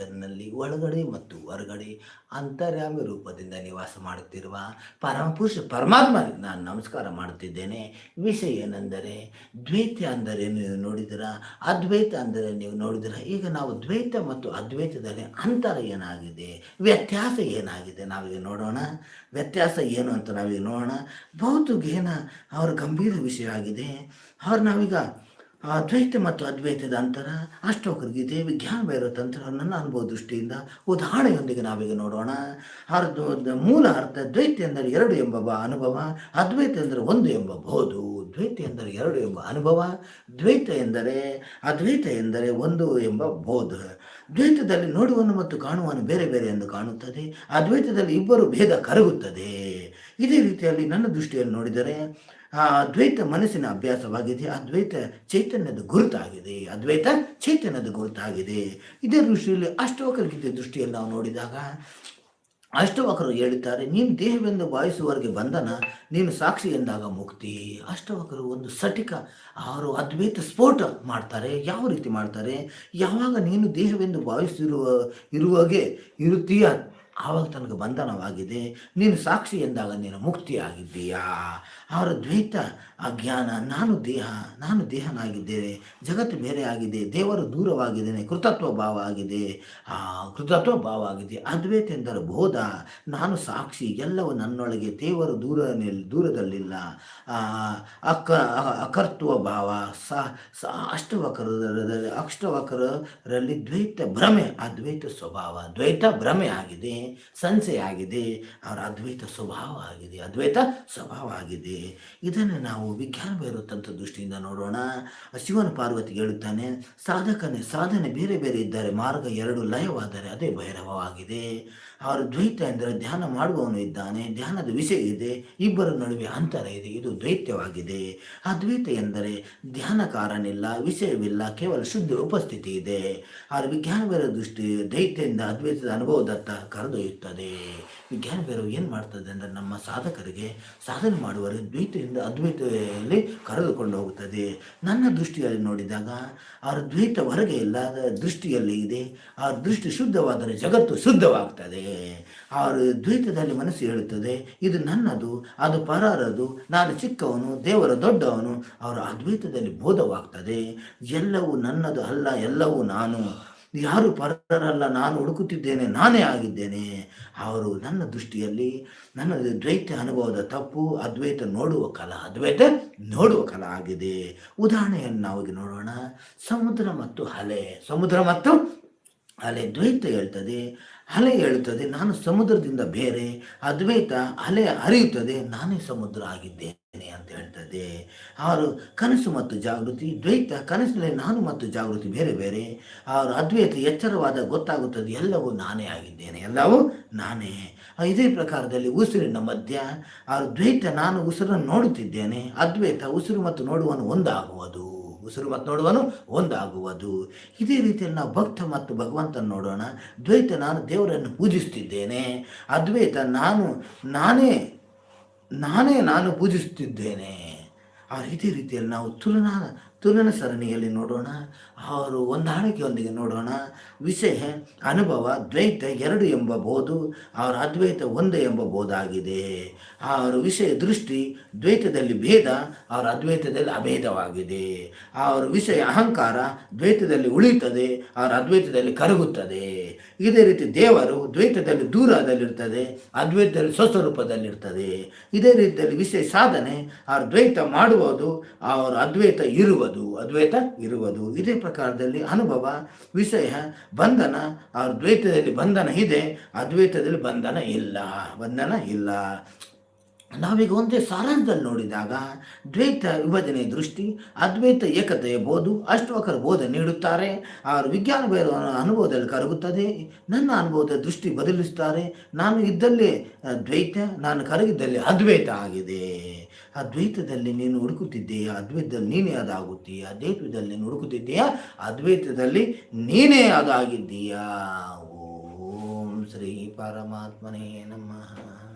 ಹೆಸರಿನಲ್ಲಿ ಒಳಗಡೆ ಮತ್ತು ಹೊರಗಡೆ ಅಂತರ್ಯಾಮಿ ರೂಪದಿಂದ ನಿವಾಸ ಮಾಡುತ್ತಿರುವ ಪರಮಪುರುಷ ಪರಮಾತ್ಮನಿಗೆ ನಾನು ನಮಸ್ಕಾರ ಮಾಡುತ್ತಿದ್ದೇನೆ. ವಿಷಯ ಏನೆಂದರೆ, ದ್ವೈತ ಅಂದರೆ ನೀವು ನೋಡಿದಿರ ಅದ್ವೈತ ಅಂದರೆ ನೀವು ನೋಡಿದಿರ ಈಗ ನಾವು ದ್ವೈತ ಮತ್ತು ಅದ್ವೈತದಲ್ಲಿ ಅಂತರ ಏನಾಗಿದೆ? ವ್ಯತ್ಯಾಸ ಏನಾಗಿದೆ? ನಾವೀಗ ನೋಡೋಣ. ವ್ಯತ್ಯಾಸ ಏನು ಅಂತ ನಾವೀಗ ನೋಡೋಣ. ಬಹುತೇಕ ಅವರ ಗಂಭೀರ ವಿಷಯ ಆಗಿದೆ. ಅವ್ರು ನಾವೀಗ ಅದ್ವೈತ ಮತ್ತು ಅದ್ವೈತದ ಅಂತರ ಅಷ್ಟೋಕರಿಗಿದೆ ವಿಜ್ಞಾನ ಬೇರೋ ತಂತ್ರ ನನ್ನ ಅನುಭವ ದೃಷ್ಟಿಯಿಂದ ಉದಾಹರಣೆಯೊಂದಿಗೆ ನಾವೀಗ ನೋಡೋಣ. ಅರ್ಧ ಮೂಲ ಅರ್ಥ ದ್ವೈತ ಎಂದರೆ ಎರಡು ಎಂಬ ಅನುಭವ, ಅದ್ವೈತ ಎಂದರೆ ಒಂದು ಎಂಬ ಬೋಧು ದ್ವೈತ ಎಂದರೆ ಎರಡು ಎಂಬ ಅನುಭವ, ದ್ವೈತ ಎಂದರೆ, ಅದ್ವೈತ ಎಂದರೆ ಒಂದು ಎಂಬ ಬೋಧ. ದ್ವೈತದಲ್ಲಿ ನೋಡುವನು ಮತ್ತು ಕಾಣುವನು ಬೇರೆ ಬೇರೆ ಎಂದು ಕಾಣುತ್ತದೆ. ಅದ್ವೈತದಲ್ಲಿ ಇಬ್ಬರು ಭೇದ ಕರಗುತ್ತದೆ. ಇದೇ ರೀತಿಯಲ್ಲಿ ನನ್ನ ದೃಷ್ಟಿಯಲ್ಲಿ ನೋಡಿದರೆ, ಆ ಅದ್ವೈತ ಮನಸ್ಸಿನ ಅಭ್ಯಾಸವಾಗಿದೆ. ಅದ್ವೈತ ಚೈತನ್ಯದ ಗುರುತಾಗಿದೆ. ಅದ್ವೈತ ಚೈತನ್ಯದ ಗುರುತಾಗಿದೆ. ಇದೇ ದೃಷ್ಟಿಯಲ್ಲಿ ಅಷ್ಟೋಕರಿಗಿದ್ದ ದೃಷ್ಟಿಯಲ್ಲಿ ನಾವು ನೋಡಿದಾಗ ಅಷ್ಟವಕರು ಹೇಳುತ್ತಾರೆ ನೀನು ದೇಹವೆಂದು ಭಾವಿಸುವವರೆಗೆ ಬಂಧನ ನೀನು ಸಾಕ್ಷಿ ಎಂದಾಗ ಮುಕ್ತಿ. ಅಷ್ಟವಕರು ಒಂದು ಸಟಿಕ ಅವರು ಅದ್ವೈತ ಸ್ಫೋಟ ಮಾಡ್ತಾರೆ. ಯಾವ ರೀತಿ ಮಾಡ್ತಾರೆ? ಯಾವಾಗ ನೀನು ದೇಹವೆಂದು ಭಾವಿಸಿರುವ ಇರುವಾಗೆ ಇರುತ್ತೀಯ? ಆವಾಗ ತನಗೆ ಬಂಧನವಾಗಿದೆ. ನೀನು ಸಾಕ್ಷಿ ಎಂದಾಗ ನೀನು ಮುಕ್ತಿಯಾಗಿದ್ದೀಯಾ? ಅವರ ದ್ವೈತ ಅಜ್ಞಾನ, ನಾನು ದೇಹ, ನಾನು ದೇಹನಾಗಿದ್ದೇನೆ ಜಗತ್ತು ಬೇರೆ ಆಗಿದೆ. ದೇವರು ದೂರವಾಗಿದ್ದೇನೆ ಕೃತತ್ವ ಭಾವ ಆಗಿದೆ. ಆ, ಕೃತತ್ವ ಭಾವ ಆಗಿದೆ. ಅದ್ವೈತ ಎಂದರೆ ಬೋಧ. ನಾನು ಸಾಕ್ಷಿ. ಎಲ್ಲವೂ ನನ್ನೊಳಗೆ. ದೇವರು ದೂರ ದೂರದಲ್ಲಿಲ್ಲ. ಅಕ, ಅಕರ್ತ್ವ ಭಾವ. ಸ, ಅಷ್ಟವಕರದಲ್ಲಿ, ಅಷ್ಟವಕರರಲ್ಲಿ ದ್ವೈತ ಭ್ರಮೆ. ಅದ್ವೈತ ಸ್ವಭಾವ. ದ್ವೈತ ಭ್ರಮೆ ಆಗಿದೆ. ಸಂಶಯ ಆಗಿದೆ ಅವರ ಅದ್ವೈತ ಸ್ವಭಾವ ಆಗಿದೆ. ಅದ್ವೈತ ಸ್ವಭಾವ ಆಗಿದೆ. ಇದನ್ನು ನಾವು ವಿಜ್ಞಾನ ಬೇರುತ್ತಂಥ ದೃಷ್ಟಿಯಿಂದ ನೋಡೋಣ. ಶಿವನ ಪಾರ್ವತಿ ಹೇಳುತ್ತಾನೆ, ಸಾಧಕನೇ, ಸಾಧನೆ ಬೇರೆ ಬೇರೆ ಇದ್ದಾರೆ ಮಾರ್ಗ ಎರಡು ಲಯವಾದರೆ ಅದೇ ಭೈರವವಾಗಿದೆ. ಅವರ ದ್ವೈತ ಎಂದರೆ ಧ್ಯಾನ ಮಾಡುವವನು ಇದ್ದಾನೆ, ಧ್ಯಾನದ ವಿಷಯ ಇದೆ, ಇಬ್ಬರ ನಡುವೆ ಅಂತರ ಇದೆ, ಇದು ದ್ವೈತ್ಯವಾಗಿದೆ. ಅದ್ವೈತ ಎಂದರೆ ಧ್ಯಾನಕಾರನಿಲ್ಲ, ವಿಷಯವಿಲ್ಲ, ಕೇವಲ ಶುದ್ಧ, ಉಪಸ್ಥಿತಿ ಇದೆ. ಅವರ ವಿಜ್ಞಾನ ಬೇರೆ ದೃಷ್ಟಿ ದೈತ್ಯದಿಂದ ಅದ್ವೈತದ ಅನುಭವದತ್ತ ಕರೆದೊಯ್ಯುತ್ತದೆ ವಿಜ್ಞಾನ ಏನು ಮಾಡ್ತದೆ ಅಂದರೆ ನಮ್ಮ ಸಾಧಕರಿಗೆ ಸಾಧನೆ ಮಾಡುವವರಿಗೆ ದ್ವೈತದಿಂದ ಅದ್ವೈತದಲ್ಲಿ ಕರೆದುಕೊಂಡು ಹೋಗುತ್ತದೆ. ನನ್ನ ದೃಷ್ಟಿಯಲ್ಲಿ ನೋಡಿದಾಗ ಅವರ ದ್ವೈತ ಹೊರಗೆ ಇಲ್ಲ ದೃಷ್ಟಿಯಲ್ಲಿ ಇದೆ. ಅವರ ದೃಷ್ಟಿ ಶುದ್ಧವಾದರೆ ಜಗತ್ತು ಶುದ್ಧವಾಗ್ತದೆ. ಅವರ ದ್ವೈತದಲ್ಲಿ ಮನಸ್ಸು ಹೇಳುತ್ತದೆ, ಇದು ನನ್ನದು, ಅದು ಪರಾರದು, ನಾನು ಚಿಕ್ಕವನು, ದೇವರ ದೊಡ್ಡವನು, ಅವರ ಅದ್ವೈತದಲ್ಲಿ ಬೋಧವಾಗ್ತದೆ. ಎಲ್ಲವೂ ನನ್ನದು ಅಲ್ಲ, ಎಲ್ಲವೂ ನಾನು. ಯಾರು ಪರರಲ್ಲ, ನಾನು ಹುಡುಕುತ್ತಿದ್ದೇನೆ, ನಾನೇ ಆಗಿದ್ದೇನೆ. ಅವರು ನನ್ನ ದೃಷ್ಟಿಯಲ್ಲಿ, ನನ್ನ ದ್ವೈತ ಅನುಭವದ ತಪ್ಪು, ಅದ್ವೈತ ನೋಡುವ ಕಲಾ, ಅದ್ವೈತ ನೋಡುವ ಕಲ ಆಗಿದೆ. ಉದಾಹರಣೆಯನ್ನು ನಾವು ನೋಡೋಣ. ಸಮುದ್ರ ಮತ್ತು ಅಲೆ ಸಮುದ್ರ ಮತ್ತು ಅಲೆ ದ್ವೈತ ಹೇಳ್ತದೆ ಅಲೆ ಹೇಳುತ್ತದೆ ನಾನು ಸಮುದ್ರದಿಂದ ಬೇರೆ, ಅದ್ವೈತ ಅಲೆ ಹರಿಯುತ್ತದೆ, ನಾನೇ ಸಮುದ್ರ ಆಗಿದ್ದೇನೆ. ಅಂತ ಹೇಳ್ತದೆ. ಅವರು ಕನಸು ಮತ್ತು ಜಾಗೃತಿ. ದ್ವೈತ, ಕನಸಿನಲ್ಲಿ ನಾನು ಮತ್ತು ಜಾಗೃತಿ ಬೇರೆ ಬೇರೆ. ಅವರು ಅದ್ವೈತ ಎಚ್ಚರವಾದ, ಗೊತ್ತಾಗುತ್ತದೆ. ಎಲ್ಲವೂ ನಾನೇ ಆಗಿದ್ದೇನೆ. ಎಲ್ಲವೂ ನಾನೇ. ಇದೇ ಪ್ರಕಾರದಲ್ಲಿ ಉಸಿರಿನ ಮಧ್ಯ. ಅವರು ದ್ವೈತ, ನಾನು ಉಸಿರನ್ನು ನೋಡುತ್ತಿದ್ದೇನೆ. ಅದ್ವೈತ, ಉಸಿರು ಮತ್ತು ನೋಡುವನು ಒಂದಾಗುವುದು. ಉಸಿರು ಮತ್ತು ನೋಡುವನು ಒಂದಾಗುವುದು. ಇದೇ ರೀತಿಯಲ್ಲಿ ನಾವು ಭಕ್ತ ಮತ್ತು ಭಗವಂತನ ನೋಡೋಣ. ದ್ವೈತ, ನಾನು ದೇವರನ್ನು ಪೂಜಿಸುತ್ತಿದ್ದೇನೆ. ಅದ್ವೈತ, ನಾನು, ನಾನೇ ನಾನೇ ನಾನು ಪೂಜಿಸುತ್ತಿದ್ದೇನೆ. ಆ ರೀತಿ ರೀತಿಯಲ್ಲಿ ನಾವು ತುಲನಾ ತುಲನ ಸರಣಿಯಲ್ಲಿ ನೋಡೋಣ. ಅವರು ಹೊಂದಾಣಿಕೆಯೊಂದಿಗೆ ನೋಡೋಣ. ವಿಷಯ, ಅನುಭವ, ದ್ವೈತ ಎರಡು ಎಂಬ ಬೋದು ಅವರ ಅದ್ವೈತ ಒಂದು ಎಂಬ ಬೋಧಾಗಿದೆ ಅವರ ವಿಷಯ ದೃಷ್ಟಿ, ದ್ವೈತದಲ್ಲಿ ಭೇದ ಅವರ ಅದ್ವೈತದಲ್ಲಿ ಅಭೇದವಾಗಿದೆ. ಅವರ ವಿಷಯ ಅಹಂಕಾರ, ದ್ವೈತದಲ್ಲಿ ಉಳಿಯುತ್ತದೆ ಅವರ ಅದ್ವೈತದಲ್ಲಿ ಕರಗುತ್ತದೆ. ಇದೇ ರೀತಿ ದೇವರು ದ್ವೈತದಲ್ಲಿ ದೂರದಲ್ಲಿರ್ತದೆ ಅದ್ವೈತದಲ್ಲಿ ಸ್ವಸ್ವರೂಪದಲ್ಲಿರ್ತದೆ ಇದೇ ರೀತಿಯಲ್ಲಿ ವಿಷಯ ಸಾಧನೆ ಅವರ ದ್ವೈತ ಮಾಡುವುದು ಅವರ ಅದ್ವೈತ ಇರುವುದು. ಅದ್ವೈತ ಇರುವುದು. ಇದೇ ಪ್ರಕಾರದಲ್ಲಿ ಅನುಭವ, ವಿಷಯ, ಬಂಧನ ಅವ್ರ ದ್ವೈತದಲ್ಲಿ ಬಂಧನ ಇದೆ, ಅದ್ವೈತದಲ್ಲಿ ಬಂಧನ ಇಲ್ಲ. ಬಂಧನ ಇಲ್ಲ. ನಾವೀಗ ಒಂದೇ ಸಾರಾಂಶದಲ್ಲಿ ನೋಡಿದಾಗ ದ್ವೈತ ವಿಭಜನೆ ದೃಷ್ಟಿ, ಅದ್ವೈತ ಏಕತೆಯ ಬೋಧು ಅಷ್ಟವಕರ ಬೋಧ ನೀಡುತ್ತಾರೆ. ಅವರು ವಿಜ್ಞಾನ ಭೇದ ಅನುಭವದಲ್ಲಿ ಕರಗುತ್ತದೆ. ನನ್ನ ಅನುಭವದ ದೃಷ್ಟಿ ಬದಲಿಸುತ್ತಾರೆ. ನಾನು ಇದ್ದಲ್ಲಿ ದ್ವೈತ, ನಾನು ಕರಗಿದ್ದಲ್ಲಿ ಅದ್ವೈತ ಆಗಿದೆ. ಅದ್ವೈತದಲ್ಲಿ ನೀನು ಹುಡುಕುತ್ತಿದ್ದೀಯಾ, ಅದ್ವೈತದಲ್ಲಿ ನೀನೇ ಅದಾಗುತ್ತೀಯ, ಅದ್ವೈತದಲ್ಲಿ ನೀನು ಹುಡುಕುತ್ತಿದ್ದೀಯಾ, ಅದ್ವೈತದಲ್ಲಿ ನೀನೇ ಅದಾಗಿದ್ದೀಯಾ. ಓಂ ಶ್ರೀ ಪರಮಾತ್ಮನೇ ನಮಃ.